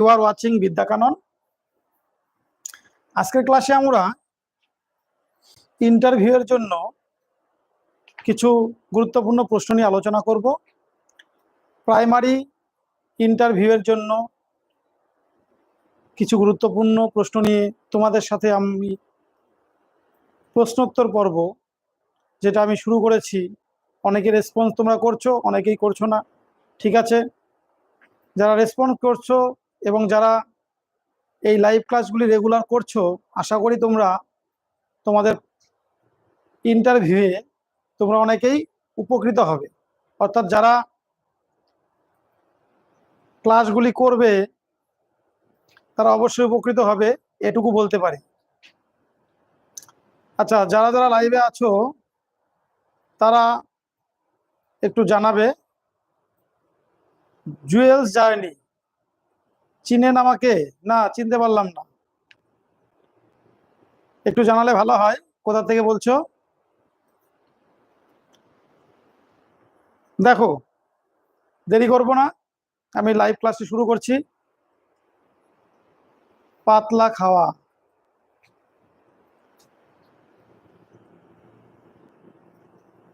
You are watching Vidyakanan আজকের ক্লাসে আমরা ইন্টারভিউয়ের জন্য কিছু গুরুত্বপূর্ণ প্রশ্ন নিয়ে আলোচনা করব। প্রাইমারি ইন্টারভিউয়ের জন্য কিছু গুরুত্বপূর্ণ প্রশ্ন নিয়ে তোমাদের সাথে আমি প্রশ্নোত্তর পর্ব, যেটা আমি শুরু করেছি। অনেকে রেসপন্স তোমরা করছ, অনেকেই করছ না। ঠিক আছে? যারা রেসপন্স করছ এবং যারা এই লাইভ ক্লাসগুলি রেগুলার করছ, আশা করি তোমরা তোমাদের ইন্টারভিউয়ে তোমরা অনেকেই উপকৃত হবে। অর্থাৎ যারা ক্লাসগুলি করবে, তারা অবশ্যই উপকৃত হবে, এটুকু বলতে পারি। আচ্ছা যারা যারা লাইভে আছো, তারা একটু জানাবে জুয়েলস জার্নি চিনেন আমাকে? না, চিনতে পারলাম না। একটু জানালে ভালো হয়, কোথা থেকে বলছো? দেখো, দেরি করব না, আমি লাইভ ক্লাসে শুরু করছি। পাতলা খাওয়া।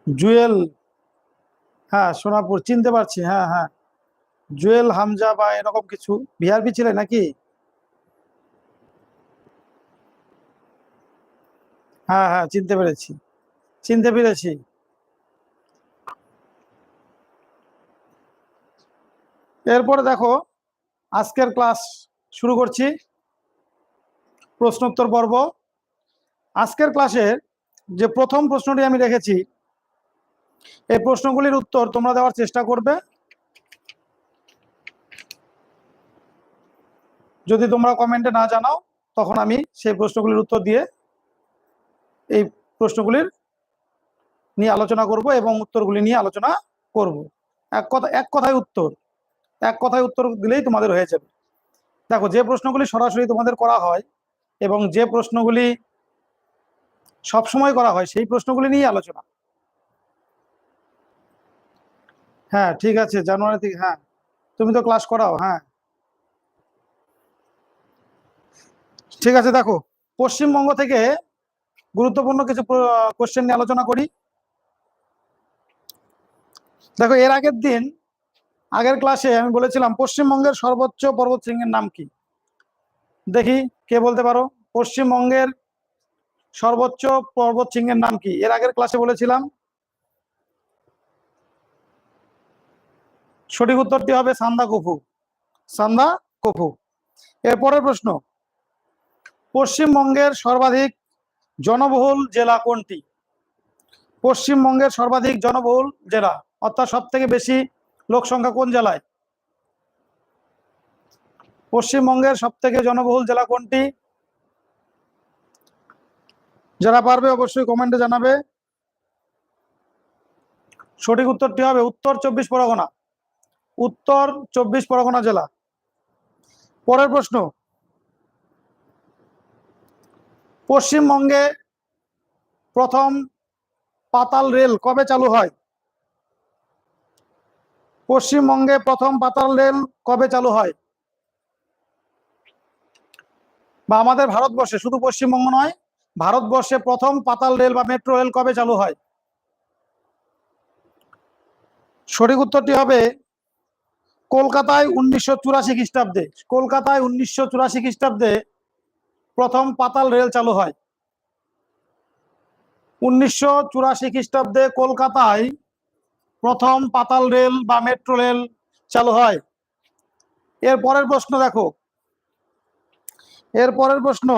জুয়েল হ্যাঁ সোনাপুর, চিনতে পারছি হ্যাঁ হ্যাঁ। জুয়েল, হামজা বা এরকম কিছু? বিহারপি ছিলে নাকি? হ্যাঁ হ্যাঁ চিনতে পেরেছি। চিনতে পেরেছি। এরপরে দেখো, আজকের ক্লাস শুরু করছি। প্রশ্নোত্তর পর্ব। আজকের ক্লাসের যে প্রথম প্রশ্নটি আমি রেখেছি, এই প্রশ্নগুলির উত্তর তোমরা দেওয়ার চেষ্টা করবে। যদি তোমরা কমেন্টে না জানাও, তখন আমি সেই প্রশ্নগুলির উত্তর দিয়ে এই প্রশ্নগুলির নিয়ে আলোচনা করব এবং উত্তরগুলি নিয়ে আলোচনা করব। এক কথা এক কথায় উত্তর। এক কথায় উত্তর দিলেই তোমাদের হয়ে যাবে। দেখো, যে প্রশ্নগুলি সরাসরি তোমাদের করা হয় এবং যে প্রশ্নগুলি সবসময় করা হয়, সেই প্রশ্নগুলি নিয়ে আলোচনা। হ্যাঁ ঠিক আছে, জানুয়ারি থেকে হ্যাঁ তুমি তো ক্লাস করাও হ্যাঁ। ঠিক আছে, দেখো। পশ্চিমবঙ্গ থেকে গুরুত্বপূর্ণ কিছু কোশ্চেন নিয়ে আলোচনা করি। দেখো, এর আগের দিন, আগের ক্লাসে আমি বলেছিলাম, পশ্চিমবঙ্গের সর্বোচ্চ পর্বত শৃঙ্গের নাম কি? দেখি, কে বলতে পারো? পশ্চিমবঙ্গের সর্বোচ্চ পর্বত শৃঙ্গের নাম কি? এর আগের ক্লাসে বলেছিলাম। সঠিক উত্তরটি হবে সান্দা কফু সান্দা কফু এরপরের প্রশ্ন পশ্চিমবঙ্গের সর্বাধিক জনবহুল জেলা কোনটি? পশ্চিমবঙ্গের সর্বাধিক জনবহুল জেলা, অর্থাৎ সব থেকে বেশি লোক সংখ্যা কোন জেলায়? পশ্চিমবঙ্গের সব থেকে জনবহুল জেলা কোনটি? যারা পারবে অবশ্যই কমেন্টে জানাবে। সঠিক উত্তরটি হবে উত্তর চব্বিশ পরগনা। উত্তর চব্বিশ পরগনা জেলা। পরের প্রশ্ন পশ্চিমবঙ্গে প্রথম পাতাল রেল কবে চালু হয়? পশ্চিমবঙ্গে প্রথম পাতাল রেল কবে চালু হয়? বা আমাদের ভারতবর্ষে, শুধু পশ্চিমবঙ্গ নয়, ভারতবর্ষে প্রথম পাতাল রেল বা মেট্রো রেল কবে চালু হয়? সঠিক উত্তরটি হবে কলকাতায় উনিশশো চুরাশি খ্রিস্টাব্দে। কলকাতায় উনিশশো চুরাশি খ্রিস্টাব্দে প্রথম পাতাল রেল চালু হয়। উনিশশো চুরাশি খ্রিস্টাব্দে কলকাতায় প্রথম পাতাল রেল বা মেট্রো রেল চালু হয়। এর পরের প্রশ্ন দেখো। এর পরের প্রশ্ন,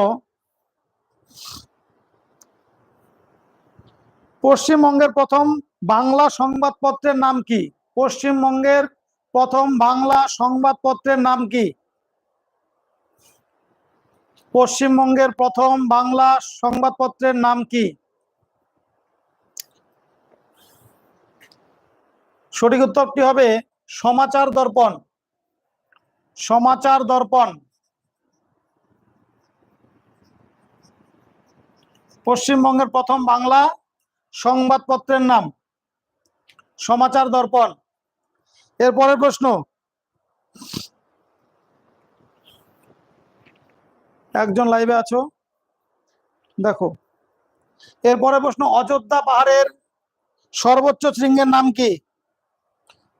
পশ্চিমবঙ্গের প্রথম বাংলা সংবাদপত্রের নাম কি? পশ্চিমবঙ্গের প্রথম বাংলা সংবাদপত্রের নাম কি? পশ্চিমবঙ্গের প্রথম বাংলা সংবাদপত্রের নাম কি? সঠিক উত্তরটি হবে সমাচার দর্পণ। সমাচার দর্পণ। পশ্চিমবঙ্গের প্রথম বাংলা সংবাদপত্রের নাম। সমাচার দর্পণ। এরপরের প্রশ্ন। একজন লাইভে আছো? দেখো। এরপরে প্রশ্ন, অযোধ্যা পাহাড়ের সর্বোচ্চ শৃঙ্গের নাম কি?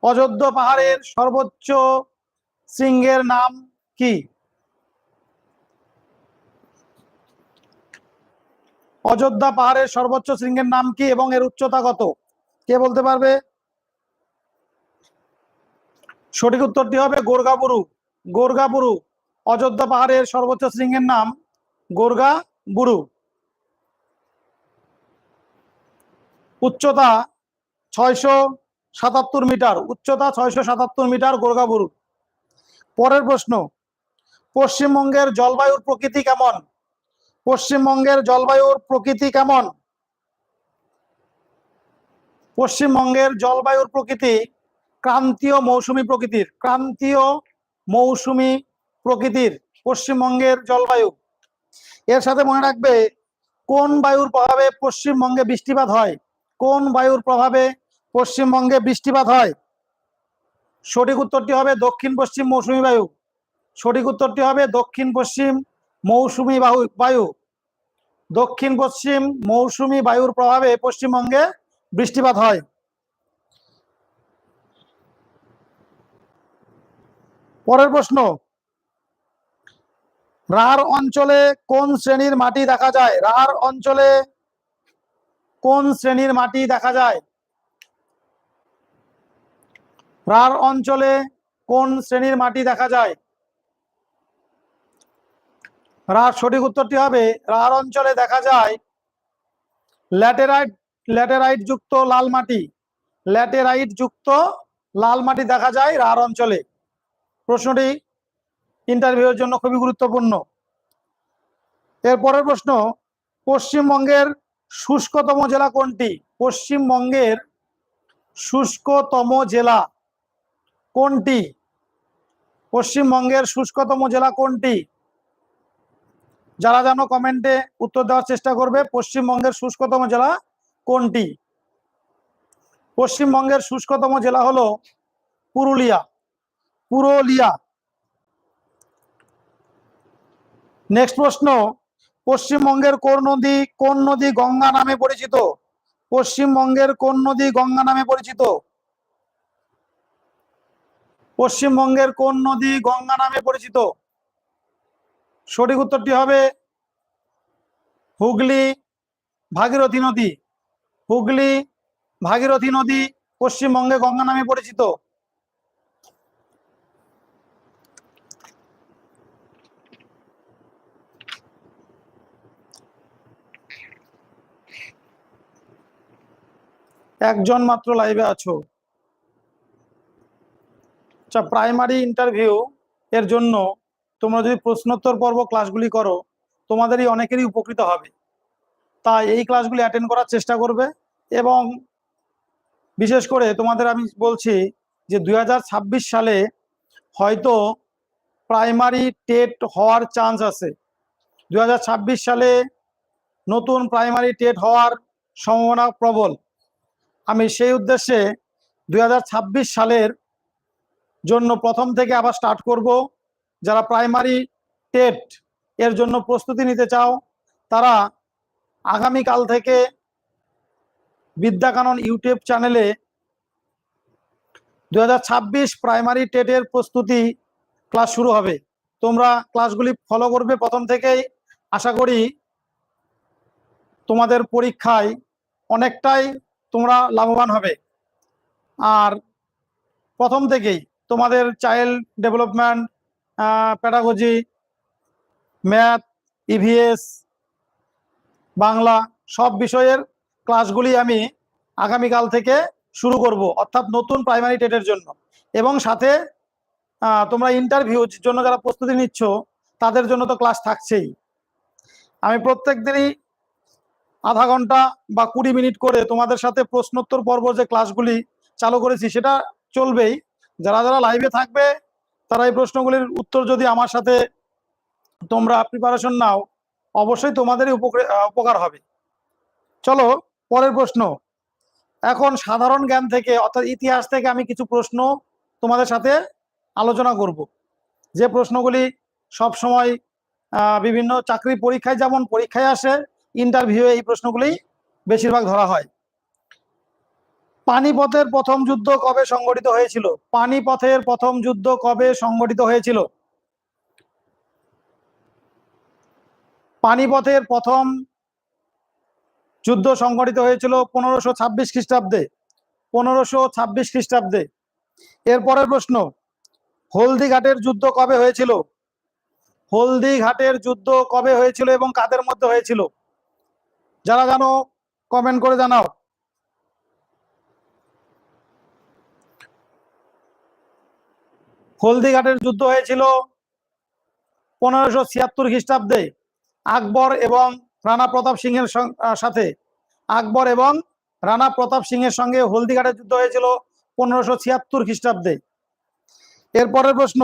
অযোধ্যা পাহাড়ের সর্বোচ্চ শৃঙ্গের নাম কি? অযোধ্যা পাহাড়ের সর্বোচ্চ শৃঙ্গের নাম কি এবং এর উচ্চতা কত? কে বলতে পারবে? সঠিক উত্তরটি হবে গোর্গাবুরু গোর্গাবুরু অযোধ্যা পাহাড়ের সর্বোচ্চ শৃঙ্গের নাম গোর্গা বুরু। উচ্চতা ছয়শো সাতাত্তর মিটার, উচ্চতা ছয়শো সাতাত্তর মিটার গোর্গাবুরু পরের প্রশ্ন, পশ্চিমবঙ্গের জলবায়ুর প্রকৃতি কেমন? পশ্চিমবঙ্গের জলবায়ুর প্রকৃতি কেমন? পশ্চিমবঙ্গের জলবায়ুর প্রকৃতি ক্রান্তীয় মৌসুমি প্রকৃতির, ক্রান্তীয় মৌসুমী প্রকৃতির পশ্চিমবঙ্গের জলবায়ু। এর সাথে মনে রাখবে, কোন বায়ুর প্রভাবে পশ্চিমবঙ্গে বৃষ্টিপাত হয়? কোন বায়ুর প্রভাবে পশ্চিমবঙ্গে বৃষ্টিপাত হয়? সঠিক উত্তরটি হবে দক্ষিণ পশ্চিম মৌসুমী বায়ু। সঠিক উত্তরটি হবে দক্ষিণ পশ্চিম মৌসুমি বায়ু বায়ু। দক্ষিণ পশ্চিম মৌসুমি বায়ুর প্রভাবে পশ্চিমবঙ্গে বৃষ্টিপাত হয়। পরের প্রশ্ন রাঢ় অঞ্চলে কোন শ্রেণির মাটি দেখা যায়? রাঢ় অঞ্চলে কোন শ্রেণির মাটি দেখা যায়? রাঢ় অঞ্চলে কোন শ্রেণির মাটি দেখা যায়? রাঢ় সঠিক উত্তরটি হবে, রাঢ় অঞ্চলে দেখা যায় ল্যাটেরাইট ল্যাটেরাইট যুক্ত লাল মাটি। ল্যাটেরাইট যুক্ত লাল মাটি দেখা যায় রাঢ় অঞ্চলে। প্রশ্নটি ইন্টারভিউর জন্য খুবই গুরুত্বপূর্ণ। এর পরের প্রশ্ন, পশ্চিমবঙ্গের শুষ্কতম জেলা কোনটি? পশ্চিমবঙ্গের শুষ্কতম জেলা কোনটি? পশ্চিমবঙ্গের শুষ্কতম জেলা কোনটি? যারা জানো কমেন্টে উত্তর দেওয়ার চেষ্টা করবে, পশ্চিমবঙ্গের শুষ্কতম জেলা কোনটি? পশ্চিমবঙ্গের শুষ্কতম জেলা হলো পুরুলিয়া। পুরুলিয়া। নেক্সট প্রশ্ন, পশ্চিমবঙ্গের কোন নদী কোন নদী গঙ্গা নামে পরিচিত? পশ্চিমবঙ্গের কোন নদী গঙ্গা নামে পরিচিত? পশ্চিমবঙ্গের কোন নদী গঙ্গা নামে পরিচিত? সঠিক উত্তরটি হবে হুগলি ভাগীরথী নদী। হুগলি ভাগীরথী নদী পশ্চিমবঙ্গে গঙ্গা নামে পরিচিত। একজন মাত্র লাইভে আছো। আচ্ছা প্রাইমারি ইন্টারভিউ এর জন্য তোমরা যদি প্রশ্নোত্তর পর্ব ক্লাসগুলি করো, তোমাদেরই অনেকেরই উপকৃত হবে। তাই এই ক্লাসগুলি অ্যাটেন্ড করার চেষ্টা করবে এবং বিশেষ করে তোমাদের আমি বলছি যে দু হাজার ছাব্বিশ সালে হয়তো প্রাইমারি টেট হওয়ার চান্স আছে। দু হাজার ছাব্বিশ সালে নতুন প্রাইমারি টেট হওয়ার সম্ভাবনা প্রবল। আমি সেই উদ্দেশ্যে দু হাজার ছাব্বিশ সালের জন্য প্রথম থেকে আবার স্টার্ট করব। যারা প্রাইমারি টেট এর জন্য প্রস্তুতি নিতে চাও, তারা আগামীকাল থেকে বিদ্যাকানন ইউটিউব চ্যানেলে দু হাজার ছাব্বিশ প্রাইমারি টেটের প্রস্তুতি ক্লাস শুরু হবে। তোমরা ক্লাসগুলি ফলো করবে প্রথম থেকেই। আশা করি তোমাদের পরীক্ষায় অনেকটাই তোমরা লাভবান হবে। আর প্রথম থেকেই তোমাদের child development pedagogy math EVS Bangla সব বিষয়ের ক্লাসগুলি আমি আগামীকাল থেকে শুরু করব, অর্থাৎ নতুন প্রাইমারি টেটের জন্য। এবং সাথে তোমরা ইন্টারভিউর জন্য যারা প্রস্তুতি নিচ্ছ, তাদের জন্য তো ক্লাস থাকছেই। আমি প্রত্যেক দিনই আধা ঘণ্টা বা কুড়ি মিনিট করে তোমাদের সাথে প্রশ্নোত্তর পর্ব যে ক্লাসগুলি চালু করেছি, সেটা চলবেই। যারা যারা লাইভে থাকবে, তারা এই প্রশ্নগুলির উত্তর যদি আমার সাথে তোমরা প্রিপারেশন নাও, অবশ্যই তোমাদেরই উপকার- হবে। চলো, পরের প্রশ্ন। এখন সাধারণ জ্ঞান থেকে, অর্থাৎ ইতিহাস থেকে আমি কিছু প্রশ্ন তোমাদের সাথে আলোচনা করব। যে প্রশ্নগুলি সব সময় বিভিন্ন চাকরি পরীক্ষায় যেমন পরীক্ষায় আসে ইন্টারভিউ এই প্রশ্নগুলি বেশিরভাগ ধরা হয়। পানিপথের প্রথম যুদ্ধ কবে সংগঠিত হয়েছিল? পানিপথের প্রথম যুদ্ধ কবে সংগঠিত হয়েছিল? পানিপথের প্রথম যুদ্ধ সংগঠিত হয়েছিল পনেরোশো ছাব্বিশ খ্রিস্টাব্দে। পনেরোশো ছাব্বিশ খ্রিস্টাব্দে। এরপরের প্রশ্ন হলদিঘাটের যুদ্ধ কবে হয়েছিল? হলদিঘাটের যুদ্ধ কবে হয়েছিল এবং কাদের মধ্যে হয়েছিল? যারা জানো কমেন্ট করে জানাও। হলদিঘাটের যুদ্ধ হয়েছিল পনেরোশো ছিয়াত্তর খ্রিস্টাব্দে আকবর এবং রানা প্রতাপ সিংহের সাথে। আকবর এবং রানা প্রতাপ সিংহের সঙ্গে হলদিঘাটের যুদ্ধ হয়েছিল পনেরোশো ছিয়াত্তর খ্রিস্টাব্দে। এরপরের প্রশ্ন,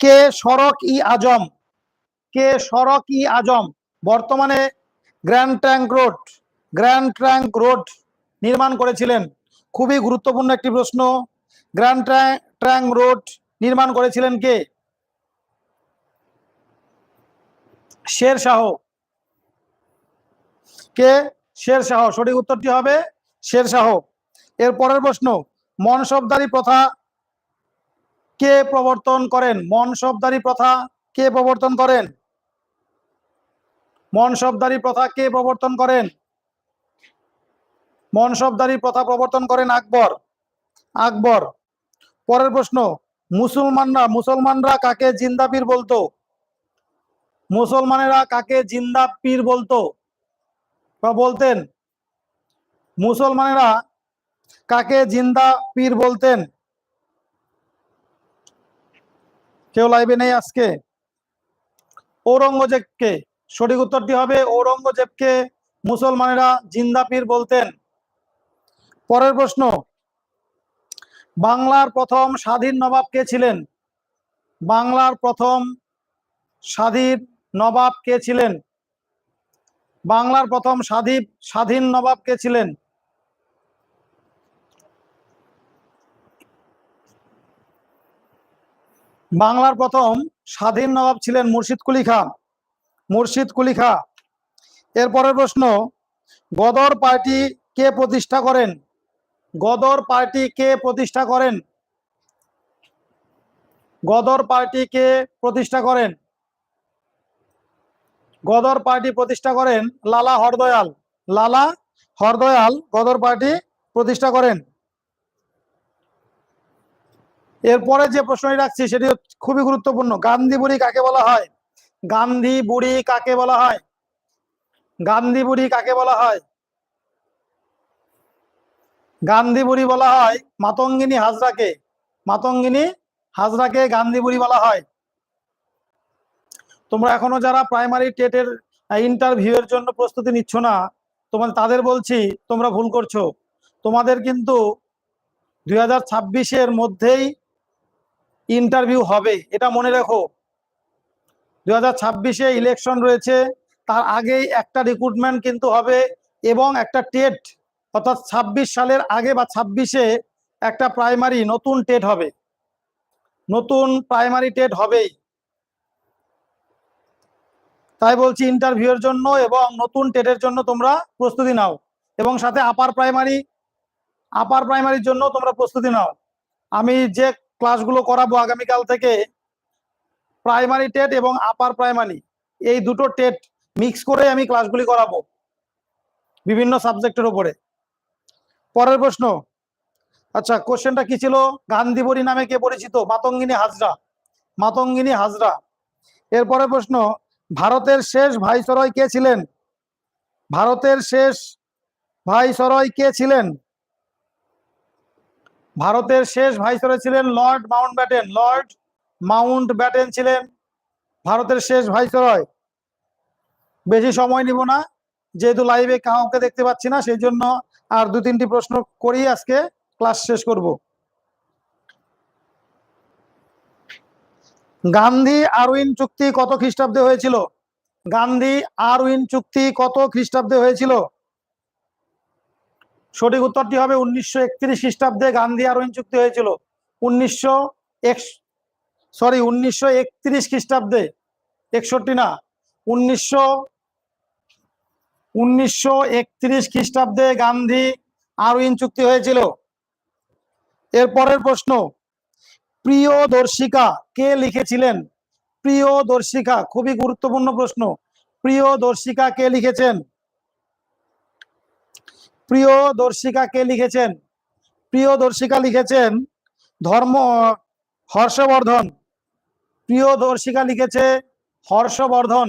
কে সড়ক ই আজম? কে সড়ক ই আজম? বর্তমানে Grand Trunk Road, Grand Trunk Road নির্মাণ করেছিলেন। খুবই গুরুত্বপূর্ণ একটি প্রশ্ন, গ্র্যান্ড ট্যাঙ্ক রোড নির্মাণ করেছিলেন কে? শের শাহ। কে? শের শাহ। সঠিক উত্তরটি হবে শের শাহ। এর পরের প্রশ্ন, মনসবদারি প্রথা কে প্রবর্তন করেন? মনসবদারি প্রথা কে প্রবর্তন করেন? মনসবদারি প্রথা কে প্রবর্তন করেন? মনসবদারি প্রথা প্রবর্তন করেন আকবর। আকবর, পরের প্রশ্ন, মুসলমানরা মুসলমানরা কাকে জিন্দা পীর বলতো? মুসলমানেরা কাকে জিন্দা পীর বলতো? বা বলতেন, মুসলমানেরা কাকে জিন্দা পীর বলতেন? কেউ লাইভে নেই আজকে? ঔরঙ্গজেবকে সঠিক উত্তরটি হবে ঔরঙ্গজেবকে মুসলমানেরা জিন্দা পীর বলতেন। পরের প্রশ্ন, বাংলার প্রথম স্বাধীন নবাব কে ছিলেন? বাংলার প্রথম স্বাধীন নবাব কে ছিলেন? বাংলার প্রথম স্বাধীন স্বাধীন নবাব কে ছিলেন? বাংলার প্রথম স্বাধীন নবাব ছিলেন মুর্শিদ কুলি খাঁ মুর্শিদ কুলি খাঁ এরপরের প্রশ্ন, গদর পার্টি কে প্রতিষ্ঠা করেন? গদর পার্টি কে প্রতিষ্ঠা করেন? গদর পার্টি কে প্রতিষ্ঠা করেন? গদর পার্টি প্রতিষ্ঠা করেন লালা হরদয়াল। লালা হরদয়াল গদর পার্টি প্রতিষ্ঠা করেন। এরপরে যে প্রশ্নটি রাখছি, সেটি খুবই গুরুত্বপূর্ণ। গান্ধী বুড়ি কাকে বলা হয়? গান্ধী বুড়ি কাকে বলা হয়? গান্ধী বুড়ি কাকে বলা হয়? গান্ধী বুড়ি বলা হয় মাতঙ্গিনী হাজরাকে। মাতঙ্গিনী হাজরাকে গান্ধী বুড়ি বলা হয়। তোমরা এখনও যারা প্রাইমারি টেটের ইন্টারভিউ এর জন্য প্রস্তুতি নিচ্ছ না, তোমাদের, তাদের বলছি তোমরা ভুল করছ। তোমাদের কিন্তু দুই হাজার ছাব্বিশের মধ্যেই ইন্টারভিউ হবে, এটা মনে রাখো। দুই হাজার ছাব্বিশে ইলেকশন রয়েছে। তার আগেই একটা রিক্রুটমেন্ট কিন্তু হবে এবং একটা টেট, অর্থাৎ ছাব্বিশ সালের আগে বা ছাব্বিশে একটা প্রাইমারি নতুন টেট হবে। নতুন প্রাইমারি টেট হবেই। তাই বলছি ইন্টারভিউয়ের জন্য এবং নতুন টেটের জন্য তোমরা প্রস্তুতি নাও। এবং সাথে আপার প্রাইমারি আপার প্রাইমারির জন্য তোমরা প্রস্তুতি নাও। আমি যে ক্লাসগুলো করাবো আগামীকাল থেকে প্রাইমারি টেট এবং আপার প্রাইমারি এই দুটো টেট মিক্স করে আমি ক্লাসগুলি করাবো বিভিন্ন সাবজেক্টের উপরে। পরের প্রশ্ন আচ্ছা কোশ্চেনটা কি ছিল? গান্ধীবরী নামে কে পরিচিত? মাতঙ্গিনী হাজরা। মাতঙ্গিনী হাজরা। এরপরে প্রশ্ন, ভারতের শেষ ভাইসরয় কে ছিলেন? ভারতের শেষ ভাইসরয় কে ছিলেন? ভারতের শেষ ভাইসরয় ছিলেন Lord Mountbatten Lord Mountbatten ছিলেন ভারতের শেষ ভাইসরয়। বেশি সময় নিব না, যেহেতু লাইভে কাউকে দেখতে পাচ্ছি না সেই জন্য আর দু তিনটি প্রশ্ন করেই আজকে ক্লাস শেষ করব। গান্ধী আরউইন চুক্তি কত খ্রিস্টাব্দে হয়েছিল? গান্ধী আরউইন চুক্তি কত খ্রিস্টাব্দে হয়েছিল? সঠিক উত্তরটি হবে উনিশশো একত্রিশ খ্রিস্টাব্দে গান্ধী আরউইন চুক্তি হয়েছিল। উনিশশো এক সরি, উনিশশো একত্রিশ খ্রিস্টাব্দে, একষট্টি না, উনিশশো উনিশশো একত্রিশ খ্রিস্টাব্দে গান্ধী আরউইন চুক্তি হয়েছিল। এর পরের প্রশ্ন, প্রিয়দর্শিকা কে লিখেছিলেন? প্রিয়দর্শিকা, খুবই গুরুত্বপূর্ণ প্রশ্ন, প্রিয়দর্শিকা কে লিখেছেন? প্রিয়দর্শিকা কে লিখেছেন? প্রিয়দর্শিকা লিখেছেন ধর্ম, হর্ষবর্ধন। প্রিয়দর্শিকা লিখেছে হর্ষবর্ধন।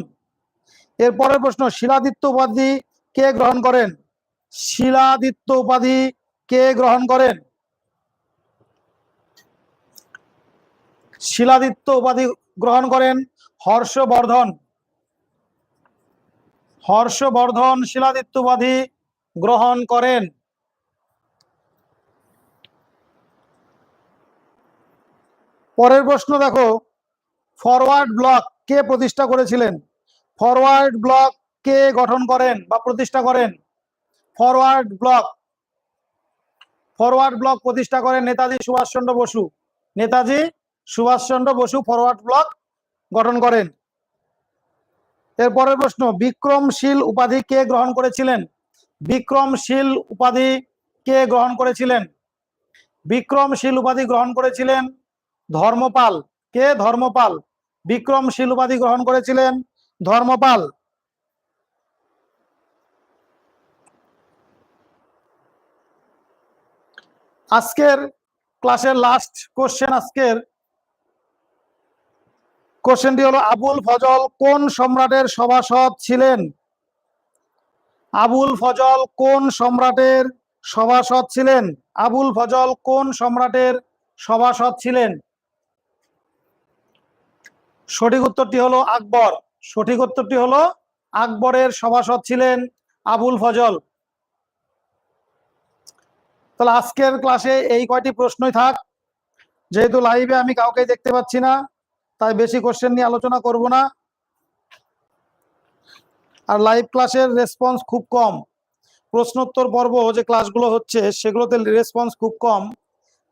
এর পরের প্রশ্ন, শিলাদিত্য উপাধি কে গ্রহণ করেন? শিলাদিত্য উপাধি কে গ্রহণ করেন? শিলাদিত্য উপাধি গ্রহণ করেন হর্ষবর্ধন। হর্ষবর্ধন শিলাদিত্য উপাধি গ্রহণ করেন। পরের প্রশ্ন দেখো ফরওয়ার্ড ব্লক কে প্রতিষ্ঠা করেছিলেন? ফরওয়ার্ড ব্লক কে গঠন করেন বা প্রতিষ্ঠা করেন? Forward block. ফরওয়ার্ড ব্লক প্রতিষ্ঠা করেন নেতাজি সুভাষচন্দ্র বসু। নেতাজি সুভাষচন্দ্র বসু ফরওয়ার্ড ব্লক গঠন করেন। এর পরের প্রশ্ন, বিক্রমশীল উপাধি কে গ্রহণ করেছিলেন? বিক্রমশীল উপাধি কে গ্রহণ করেছিলেন? বিক্রমশীল উপাধি গ্রহণ করেছিলেন ধর্মপাল। কে ধর্মপাল? বিক্রমশীল উপাধি গ্রহণ করেছিলেন ধর্মপাল। আজকের ক্লাসের লাস্ট কোশ্চেন আজকের। কোশ্চেনটি হলো, আবুল ফজল কোন সম্রাটের সভাসদ ছিলেন? আবুল ফজল কোন সম্রাটের সভাসদ ছিলেন? আবুল ফজল কোন সম্রাটের সভাসদ ছিলেন? সঠিক উত্তরটি হলো আকবর। সঠিক উত্তরটি হলো আকবরের সভাসদ ছিলেন আবুল ফজল। তাহলে আজকের ক্লাসে এই কয়টি প্রশ্নই থাক। যেহেতু লাইভে আমি কাউকে দেখতে পাচ্ছি না, তাই বেশি কোশ্চেন নিয়ে আলোচনা করব না। আর লাইভ ক্লাসের রেসপন্স খুব কম। প্রশ্নোত্তর পর্ব যে ক্লাসগুলো হচ্ছে, সেগুলোতে রেসপন্স খুব কম।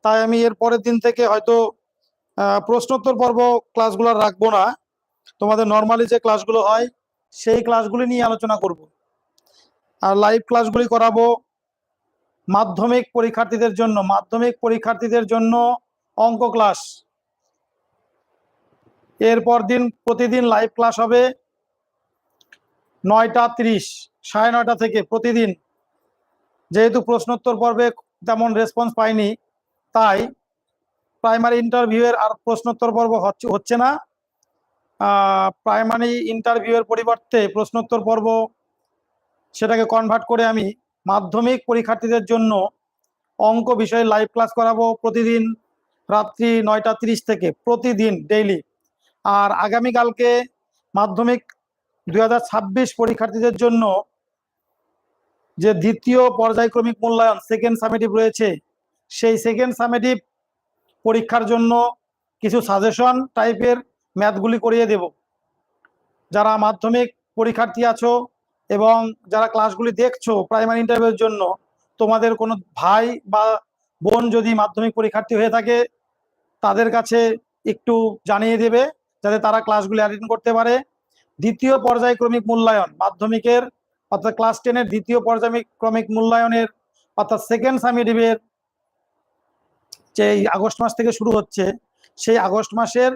তাই আমি এর পরের দিন থেকে হয়তো প্রশ্নোত্তর পর্ব ক্লাসগুলো রাখব না। তোমাদের নর্মালি যে ক্লাসগুলো হয়, সেই ক্লাসগুলি নিয়ে আলোচনা করব। আর লাইভ ক্লাসগুলি করাবো মাধ্যমিক পরীক্ষার্থীদের জন্য। মাধ্যমিক পরীক্ষার্থীদের জন্য অঙ্ক ক্লাস এরপর দিন, প্রতিদিন লাইভ ক্লাস হবে নয়টা তিরিশ, সাড়ে নয়টা থেকে প্রতিদিন। যেহেতু প্রশ্নোত্তর পর্বে তেমন রেসপন্স পাইনি, তাই প্রাইমারি ইন্টারভিউয়ের আর প্রশ্নোত্তর পর্ব হচ্ছে না। প্রাইমারি ইন্টারভিউয়ের পরিবর্তে প্রশ্নোত্তর পর্ব সেটাকে কনভার্ট করে আমি মাধ্যমিক পরীক্ষার্থীদের জন্য অঙ্ক বিষয়ে লাইভ ক্লাস করাবো প্রতিদিন রাত্রি নয়টা তিরিশ থেকে, প্রতিদিন ডেইলি আর আগামীকালকে মাধ্যমিক দুই হাজার ছাব্বিশ পরীক্ষার্থীদের জন্য যে দ্বিতীয় পর্যায়ক্রমিক মূল্যায়ন সেকেন্ড সামেটিভ রয়েছে, সেই সেকেন্ড সামেটিভ পরীক্ষার জন্য কিছু সাজেশন টাইপের ম্যাথগুলি করিয়ে দেব। যারা মাধ্যমিক পরীক্ষার্থী আছো এবং যারা ক্লাসগুলি দেখছ প্রাইমারি ইন্টারভিউর জন্য, তোমাদের কোনো ভাই বা বোন যদি মাধ্যমিক পরীক্ষার্থী হয়ে থাকে, তাদের কাছে একটু জানিয়ে দেবে যাতে তারা ক্লাসগুলি অ্যাটেন্ড করতে পারে। দ্বিতীয় পর্যায়ক্রমিক মূল্যায়ন, মাধ্যমিকের অর্থাৎ ক্লাস টেনের দ্বিতীয় পর্যায়ক্রমিক মূল্যায়নের অর্থাৎ সেকেন্ড সামিটিভের যে আগস্ট মাস থেকে শুরু হচ্ছে, সেই আগস্ট মাসের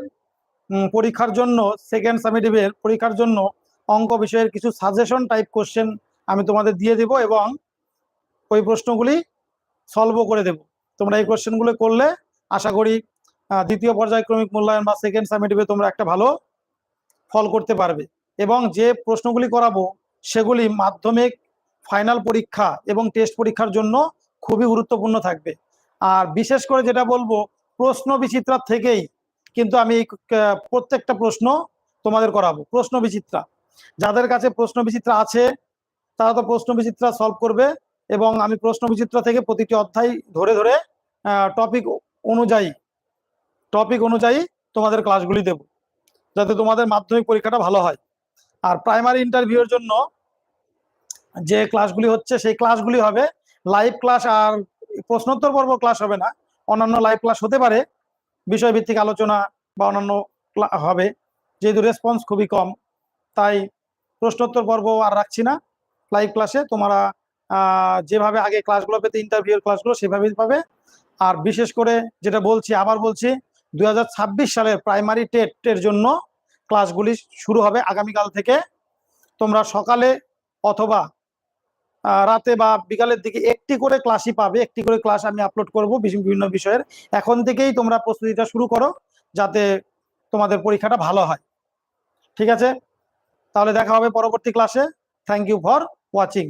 পরীক্ষার জন্য সেকেন্ড সামিটিভের পরীক্ষার জন্য অঙ্ক বিষয়ের কিছু সাজেশন টাইপ কোশ্চেন আমি তোমাদের দিয়ে দেব এবং ওই প্রশ্নগুলি সলভও করে দেব। তোমরা এই কোশ্চেনগুলো করলে আশা করি দ্বিতীয় পর্যায়ক্রমিক মূল্যায়ন বা সেকেন্ড সামিটিভে তোমরা একটা ভালো ফল করতে পারবে। এবং যে প্রশ্নগুলি করাবো, সেগুলি মাধ্যমিক ফাইনাল পরীক্ষা এবং টেস্ট পরীক্ষার জন্য খুবই গুরুত্বপূর্ণ থাকবে। আর বিশেষ করে যেটা বলব, প্রশ্ন বিচিত্রা থেকেই কিন্তু আমি প্রত্যেকটা প্রশ্ন তোমাদের করাবো। প্রশ্ন বিচিত্রা। যাদের কাছে প্রশ্ন বিচিত্রা আছে, তারা তো প্রশ্ন বিচিত্রা সলভ করবে এবং আমি প্রশ্ন বিচিত্রা থেকে প্রতিটি অধ্যায় ধরে ধরে টপিক অনুযায়ী টপিক অনুযায়ী তোমাদের ক্লাসগুলি দেব, যাতে তোমাদের মাধ্যমিক পরীক্ষাটা ভালো হয়। আর প্রাইমারি ইন্টারভিউর জন্য যে ক্লাসগুলি হচ্ছে, সেই ক্লাসগুলি হবে লাইভ ক্লাস আর প্রশ্নোত্তর পর্ব ক্লাস হবে না, অন্যান্য লাইভ ক্লাস হতে পারে, বিষয়ভিত্তিক আলোচনা বা অন্যান্য হবে। যেহেতু রেসপন্স খুবই কম, তাই প্রশ্নোত্তর পর্ব আর রাখছি না। লাইভ ক্লাসে তোমরা যেভাবে আগে ক্লাসগুলো পেতে ইন্টারভিউর ক্লাসগুলো সেভাবেই পাবে। আর বিশেষ করে যেটা বলছি, আবার বলছি দু হাজার ছাব্বিশ সালের প্রাইমারি টেটের জন্য ক্লাসগুলি শুরু হবে আগামীকাল থেকে। তোমরা সকালে অথবা রাতে বা বিকালের দিকে একটি করে ক্লাসই পাবে, একটি করে ক্লাস আমি আপলোড করব বিভিন্ন বিষয়ের। এখন থেকেই তোমরা প্রস্তুতিটা শুরু করো, যাতে তোমাদের পরীক্ষাটা ভালো হয়। ঠিক আছে? তাহলে দেখা হবে পরবর্তী ক্লাসে থ্যাংক ইউ ফর ওয়াচিং